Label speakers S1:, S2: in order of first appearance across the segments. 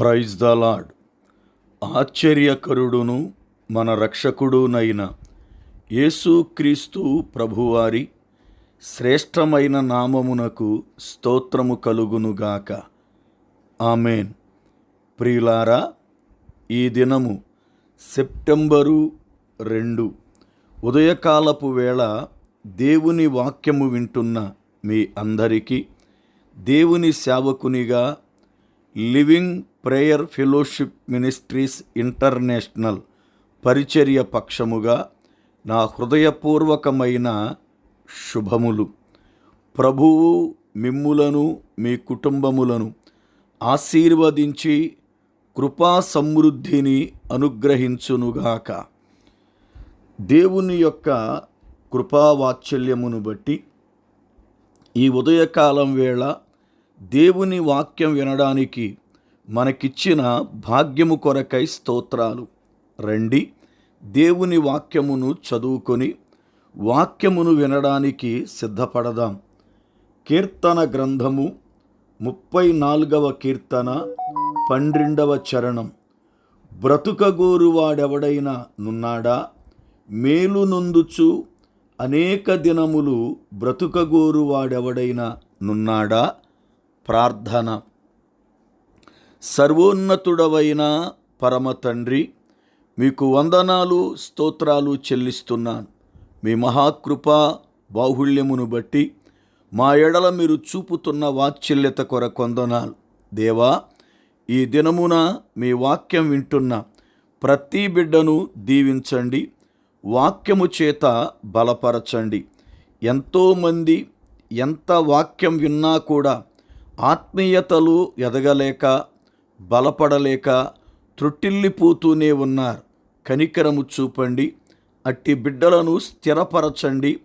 S1: Praise the lord ఆశ్చర్యకరుడును మన రక్షకుడునైన యేసుక్రీస్తు ప్రభువారి శ్రేష్టమైన నామమునకు స్తోత్రము కలుగునుగాక ఆమెన్. ప్రియులారా ఈ దినము సెప్టెంబరు రెండు ఉదయకాలపు వేళ దేవుని వాక్యము వింటున్న మీ అందరికీ దేవుని సేవకునిగా living prayer fellowship ministries international పరిచర్య పక్షముగా నా హృదయపూర్వకమైన శుభములు. ప్రభువు మిమ్ములను మీ కుటుంబములను ఆశీర్వదించి కృపా సమృద్ధిని అనుగ్రహించునుగాక. దేవుని యొక్క కృపావాత్సల్యమును బట్టి ఈ ఉదయకాలం వేళ దేవుని వాక్యం వినడానికి మనకిచ్చిన భాగ్యము కొరకై స్తోత్రాలు. రండి దేవుని వాక్యమును చదువుకొని వాక్యమును వినడానికి సిద్ధపడదాం. కీర్తన గ్రంథము ముప్పై నాలుగవ కీర్తన పన్నెండవ చరణం. బ్రతుకగోరువాడెవడైనా నున్నాడా? మేలు నొందుచు అనేక దినములు బ్రతుకగోరువాడెవడైనా నున్నాడా? ప్రార్థన. సర్వోన్నతుడవైన పరమ తండ్రి మీకు వందనాలు స్తోత్రాలు చెల్లిస్తున్నాను. మీ మహాకృప బాహుళ్యమును బట్టి మా ఎడల మీరు చూపుతున్న వాత్సల్యత కొరకు దేవా ఈ దినమున మీ వాక్యం వింటున్న ప్రతి బిడ్డను దీవించండి. వాక్యము చేత బలపరచండి. ఎంతోమంది ఎంత వాక్యం విన్నా కూడా ఆత్మీయతలు ఎదగలేక బలపడలేక త్రుట్టిల్లిపోతూనే ఉన్నారు. కనికరము చూపండి. అట్టి బిడ్డలను స్థిరపరచండి.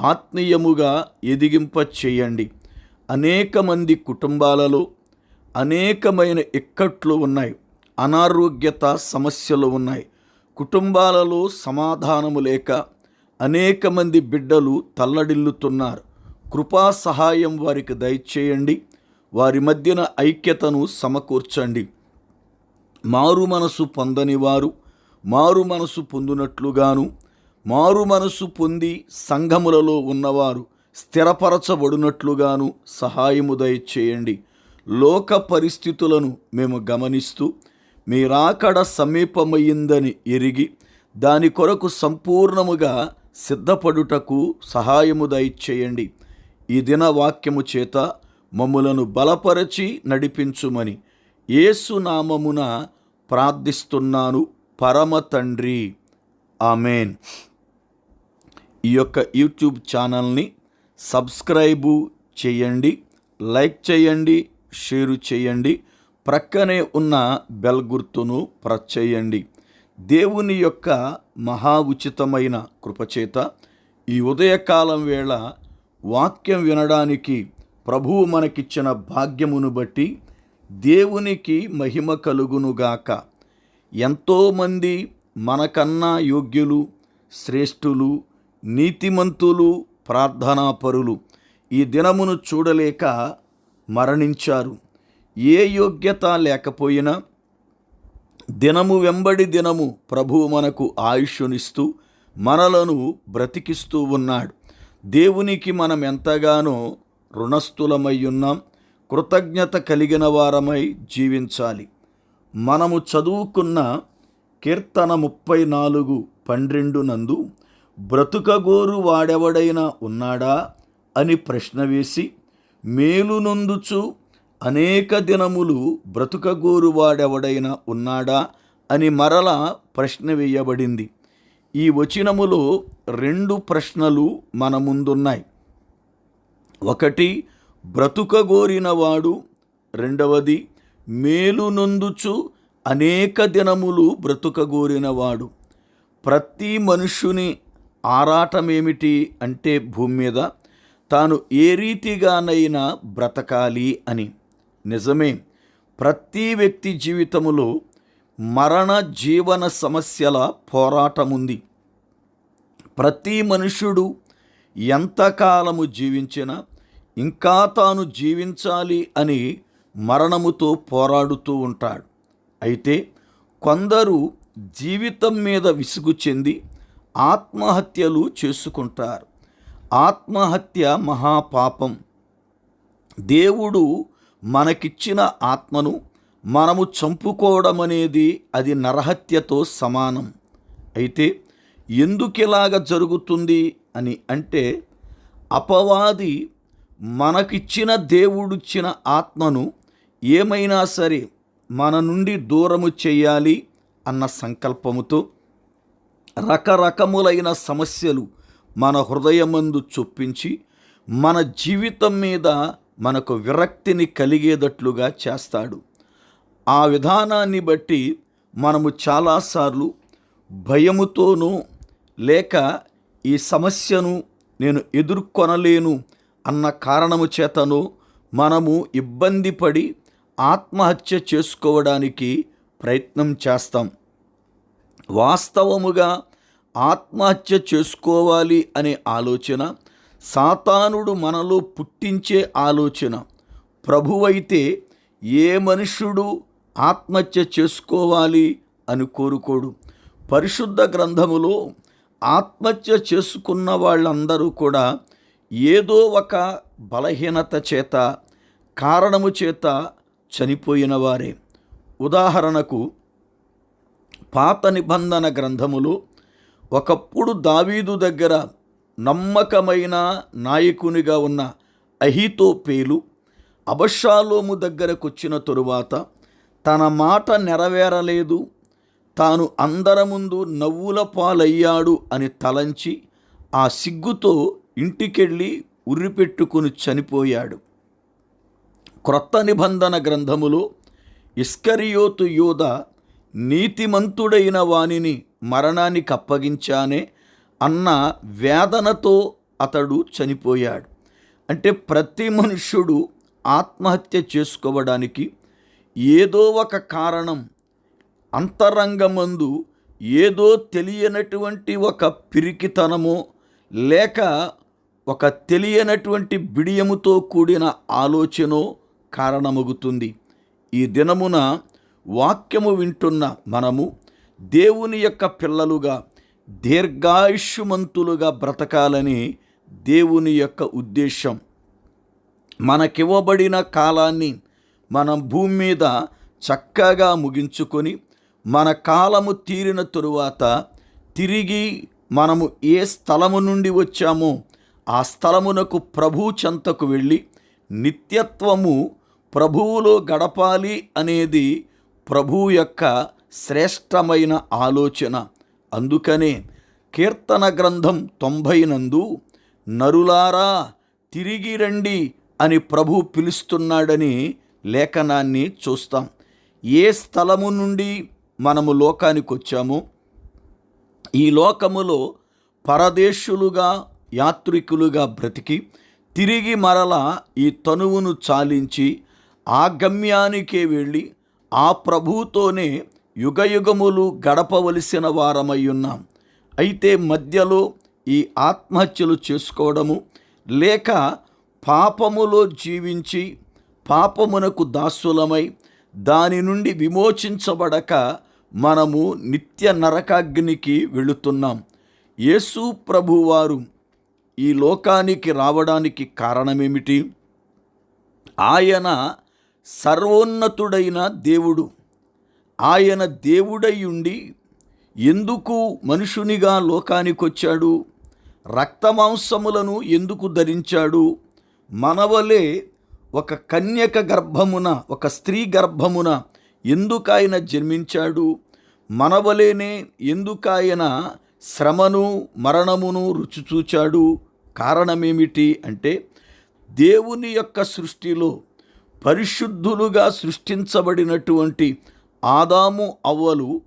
S1: ఆత్మీయముగా ఎదిగింప చేయండి అనేక మంది కుటుంబాలలో అనేకమైన ఇక్కట్లు ఉన్నాయి. అనారోగ్యత సమస్యలు ఉన్నాయి. కుటుంబాలలో సమాధానము లేక అనేక మంది బిడ్డలు తల్లడిల్లుతున్నారు. కృపా సహాయం వారికి దయచేయండి. వారి మధ్యన ఐక్యతను సమకూర్చండి. మారు మనసు పొందని వారు మారు మనసు పొందినట్లుగాను మారు మనసు పొంది సంఘములలో ఉన్నవారు స్థిరపరచబడినట్లుగాను సహాయము దయచేయండి. లోక పరిస్థితులను మేము గమనిస్తూ మీ రాకడ సమీపమయ్యిందని ఎరిగి దాని కొరకు సంపూర్ణముగా సిద్ధపడుటకు సహాయము దయచేయండి. ఈ దిన వాక్యము చేత మమ్ములను బలపరచి నడిపించుమని ఏసునామమున ప్రార్థిస్తున్నాను పరమ తండ్రి. ఆమెన్. ఈ యొక్క యూట్యూబ్ ఛానల్ని సబ్స్క్రైబు చేయండి లైక్ చేయండి షేరు చేయండి ప్రక్కనే ఉన్న బెల్ గుర్తును ప్రెస్ చేయండి. దేవుని యొక్క మహా ఉచితమైన కృపచేత ఈ ఉదయకాలం వేళ వాక్యం వినడానికి ప్రభువు మనకిచ్చిన భాగ్యమును బట్టి దేవునికి మహిమ కలుగునుగాక. ఎంతోమంది మనకన్నా యోగ్యులు శ్రేష్ఠులు నీతిమంతులు ప్రార్థనాపరులు ఈ దినమును చూడలేక మరణించారు. ఏ యోగ్యత లేకపోయినా దినము వెంబడి దినము ప్రభువు మనకు ఆయుష్నిస్తూ మనలను బ్రతికిస్తూ ఉన్నాడు. దేవునికి మనం ఎంతగానో రుణస్థులమై కృతజ్ఞత కలిగిన వారమై జీవించాలి. మనము చదువుకున్న కీర్తన ముప్పై నాలుగు పన్నెండు నందు బ్రతుకగోరు వాడెవడైనా ఉన్నాడా అని ప్రశ్న వేసి మేలునొందుచు అనేక దినములు బ్రతుకగోరు వాడెవడైనా ఉన్నాడా అని మరల ప్రశ్న వేయబడింది. ఈ వచనములో రెండు ప్రశ్నలు మన ముందున్నాయి. ఒకటి బ్రతుకగోరినవాడు. రెండవది మేలు నొందుచు అనేక దినములు బ్రతుకగోరినవాడు. ప్రతి మనుష్యుని ఆరాటమేమిటి అంటే భూమి మీద తాను ఏ రీతిగానైనా బ్రతకాలి అని. నిజమే ప్రతి వ్యక్తి జీవితములో మరణ జీవన సమస్యల పోరాటముంది. ప్రతి మనుష్యుడు ఎంతకాలము జీవించినా ఇంకా తాను జీవించాలి అని మరణముతో పోరాడుతూ ఉంటాడు. అయితే కొందరు జీవితం మీద విసుగు చెంది ఆత్మహత్యలు చేసుకుంటారు. ఆత్మహత్య మహాపాపం. దేవుడు మనకిచ్చిన ఆత్మను మనము చంపుకోవడం అనేది అది నరహత్యతో సమానం. అయితే ఎందుకిలాగ జరుగుతుంది అని అంటే అపవాది మనకిచ్చిన దేవుడిచ్చిన ఆత్మను ఏమైనా సరే మన నుండి దూరము చేయాలి అన్న సంకల్పముతో రకరకములైన సమస్యలు మన హృదయమందు చొప్పించి మన జీవితం మీద మనకు విరక్తిని కలిగేటట్లుగా చేస్తాడు. ఆ విధానాన్ని బట్టి మనము చాలాసార్లు భయముతోనూ లేక ఈ సమస్యను నేను ఎదుర్కొనలేను అన్న కారణము చేతను మనము ఇబ్బంది పడి ఆత్మహత్య చేసుకోవడానికి ప్రయత్నం చేస్తాం. వాస్తవముగా ఆత్మహత్య చేసుకోవాలి అనే ఆలోచన సాతానుడు మనలో పుట్టించే ఆలోచన. ప్రభువైతే ఏ మనుష్యుడు ఆత్మహత్య చేసుకోవాలి అని కోరుకోడు. పరిశుద్ధ గ్రంథములో ఆత్మహత్య చేసుకున్న వాళ్ళందరూ కూడా ఏదో ఒక బలహీనత చేత కారణము చేత చనిపోయిన వారే. ఉదాహరణకు పాత నిబంధన గ్రంథములో ఒకప్పుడు దావీదు దగ్గర నమ్మకమైన నాయకునిగా ఉన్న అహితోపేలు అబషాలోము దగ్గరకు వచ్చిన తరువాత తన మాట నెరవేరలేదు. తాను అందరముందు నవ్వుల పాలయ్యాడు అని తలంచి ఆ సిగ్గుతో ఇంటికెళ్ళి ఉర్రిపెట్టుకుని చనిపోయాడు. క్రొత్త నిబంధన గ్రంథములో ఇస్కరియోతు యోధ నీతిమంతుడైన వానిని మరణానికి అప్పగించానే అన్న వేదనతో అతడు చనిపోయాడు. అంటే ప్రతి మనుష్యుడు ఆత్మహత్య చేసుకోవడానికి ఏదో ఒక కారణం అంతరంగమందు ఏదో తెలియనటువంటి ఒక పిరికితనమో లేక ఒక తెలియనటువంటి బిడియముతో కూడిన ఆలోచనో కారణమగుతుంది. ఈ దినమున వాక్యము వింటున్న మనము దేవుని యొక్క పిల్లలుగా దీర్ఘాయుష్మంతులుగా బ్రతకాలని దేవుని యొక్క ఉద్దేశం. మనకివ్వబడిన కాలాన్ని మనం భూమి మీద చక్కగా ముగించుకొని మన కాలము తీరిన తరువాత తిరిగి మనము ఏ స్థలము నుండి వచ్చామో ఆ స్థలమునకు ప్రభు చెంతకు వెళ్ళి నిత్యత్వము ప్రభువులో గడపాలి అనేది ప్రభు యొక్క శ్రేష్టమైన ఆలోచన. అందుకనే కీర్తన గ్రంథం తొంభై నందు నరులారా తిరిగి రండి అని ప్రభు పిలుస్తున్నాడని లేఖనాన్ని చూస్తాం. ఏ స్థలము నుండి మనము లోకానికి వచ్చామో ఈ లోకములో పరదేశులుగా యాత్రికులుగా బ్రతికి తిరిగి మరల ఈ తనువును చాలించి ఆ గమ్యానికే వెళ్ళి ఆ ప్రభువుతోనే యుగయుగములు గడపవలసిన వారమై ఉన్నాం అయితే మధ్యలో ఈ ఆత్మహత్యలు చేసుకోవడము లేక పాపములో జీవించి పాపమునకు దాసులమై దాని నుండి విమోచించబడక మనము నిత్య నరకాగ్నికి వెళుతున్నాం. యేసు ప్రభువారు ఈ లోకానికి రావడానికి కారణమేమిటి? ఆయన సర్వోన్నతుడైన దేవుడు. ఆయన దేవుడై ఉండి ఎందుకు మనుషునిగా లోకానికొచ్చాడు? రక్తమాంసములను ఎందుకు ధరించాడు? మనవలే ఒక కన్యక గర్భమున ఒక స్త్రీ గర్భమున ఎందుకు ఆయన జన్మించాడు? మనవలేనే ఎందుకు ఆయన శ్రమను మరణమును రుచి చూచాడు? కారణమేమిటి అంటే దేవుని యొక్క సృష్టిలో పరిశుద్ధులుగా సృష్టించబడినటువంటి ఆదాము అవ్వలు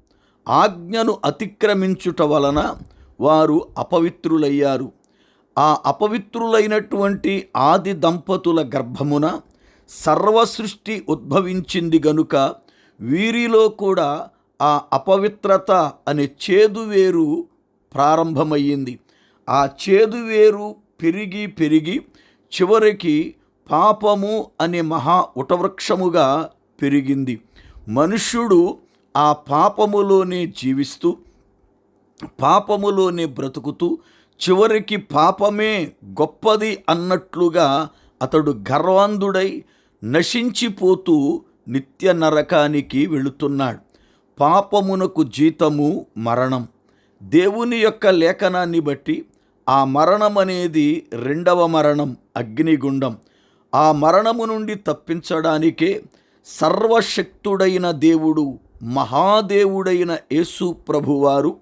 S1: ఆజ్ఞను అతిక్రమించుట వలన వారు అపవిత్రులయ్యారు. ఆ అపవిత్రులైనటువంటి ఆది దంపతుల గర్భమున సర్వసృష్టి ఉద్భవించింది గనుక వీరిలో కూడా ఆ అపవిత్రత అనే చేదువేరు ప్రారంభమయ్యింది. ఆ చేదు వేరు పెరిగి పెరిగి చివరికి పాపము అనే మహా ఉటవృక్షముగా పెరిగింది. మనుష్యుడు ఆ పాపములోనే జీవిస్తూ పాపములోనే బ్రతుకుతూ చివరికి పాపమే గొప్పది అన్నట్లుగా అతడు గర్వాంధుడై నశించిపోతూ నిత్య నరకానికి వెళుతున్నాడు. పాపమునకు జీతము మరణం. దేవుని యొక్క లేఖనాన్ని బట్టి ఆ మరణం అనేది రెండవ మరణం అగ్నిగుండం. ఆ మరణము నుండి తప్పించడానికే సర్వశక్తుడైన దేవుడు మహాదేవుడైన యేసు ప్రభువారు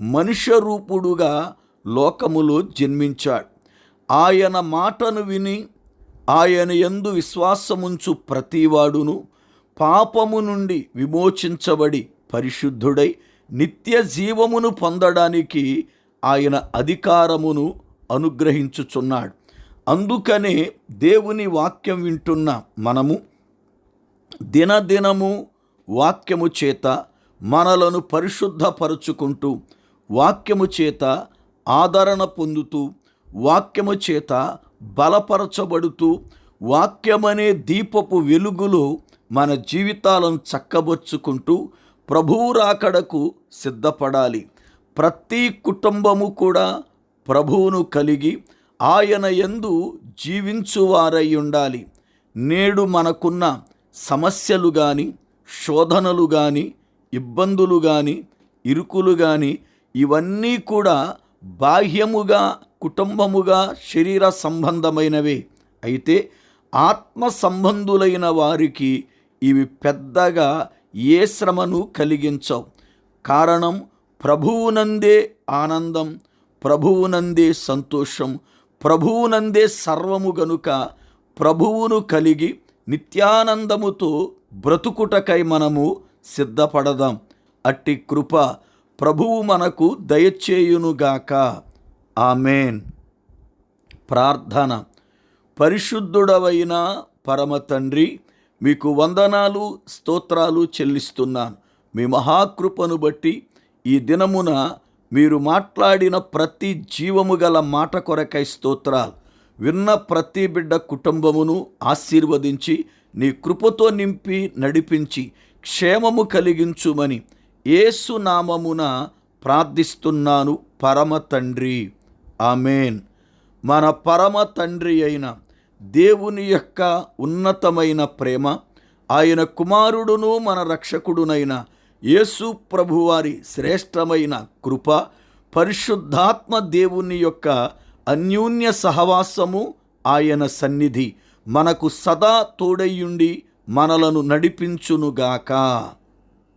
S1: మనుష్య రూపుడుగా లోకములో జన్మించాడు. ఆయన మాటను విని ఆయన యందు విశ్వాసముంచు ప్రతివాడును పాపము నుండి విమోచించబడి పరిశుద్ధుడై నిత్య జీవమును పొందడానికి ఆయన అధికారమును అనుగ్రహించుచున్నాడు. అందుకనే దేవుని వాక్యం వింటున్న మనము దినదినము వాక్యము చేత మనలను పరిశుద్ధపరుచుకుంటూ వాక్యము చేత ఆదరణ పొందుతూ వాక్యము చేత బలపరచబడుతూ వాక్యమనే దీపపు వెలుగులో మన జీవితాలను చక్కబొచ్చుకుంటూ ప్రభువు రాకడకు సిద్ధపడాలి. ప్రతి కుటుంబము కూడా ప్రభువును కలిగి ఆయన ఎందు జీవించువారై ఉండాలి. నేడు మనకున్న సమస్యలు కానీ శోధనలు కానీ ఇబ్బందులు కానీ ఇరుకులు కానీ ఇవన్నీ కూడా బాహ్యముగా కుటుంబముగా శరీర సంబంధమైనవే. అయితే ఆత్మ సంబంధులైన వారికి ఇవి పెద్దగా ఏ శ్రమను కలిగించవు. కారణం ప్రభువునందే ఆనందం ప్రభువునందే సంతోషం ప్రభువునందే సర్వము గనుక ప్రభువును కలిగి నిత్యానందముతో బ్రతుకుటకై మనము సిద్ధపడదాం. అట్టి కృప ప్రభువు మనకు దయచేయునుగాక. ఆమెన్. ప్రార్థన. పరిశుద్ధుడవైన పరమ తండ్రి మీకు వందనాలు స్తోత్రాలు చెల్లిస్తున్నాను. మీ మహాకృపను బట్టి ఈ దినమున మీరు మాట్లాడిన ప్రతి జీవము గల మాట కొరకై స్తోత్రాలు. విన్న ప్రతి బిడ్డ కుటుంబమును ఆశీర్వదించి నీ కృపతో నింపి నడిపించి క్షేమము కలిగించుమని ఏసునామమున ప్రార్థిస్తున్నాను పరమ తండ్రి. ఆమెన్. మన పరమ తండ్రి అయిన దేవుని యొక్క ఉన్నతమైన ప్రేమ ఆయన కుమారుడును మన రక్షకుడునైన యేసు ప్రభువారి శ్రేష్టమైన కృప పరిశుద్ధాత్మ దేవుని యొక్క అన్యోన్య సహవాసము ఆయన సన్నిధి మనకు సదా తోడయ్యుండి మనలను నడిపించునుగాక.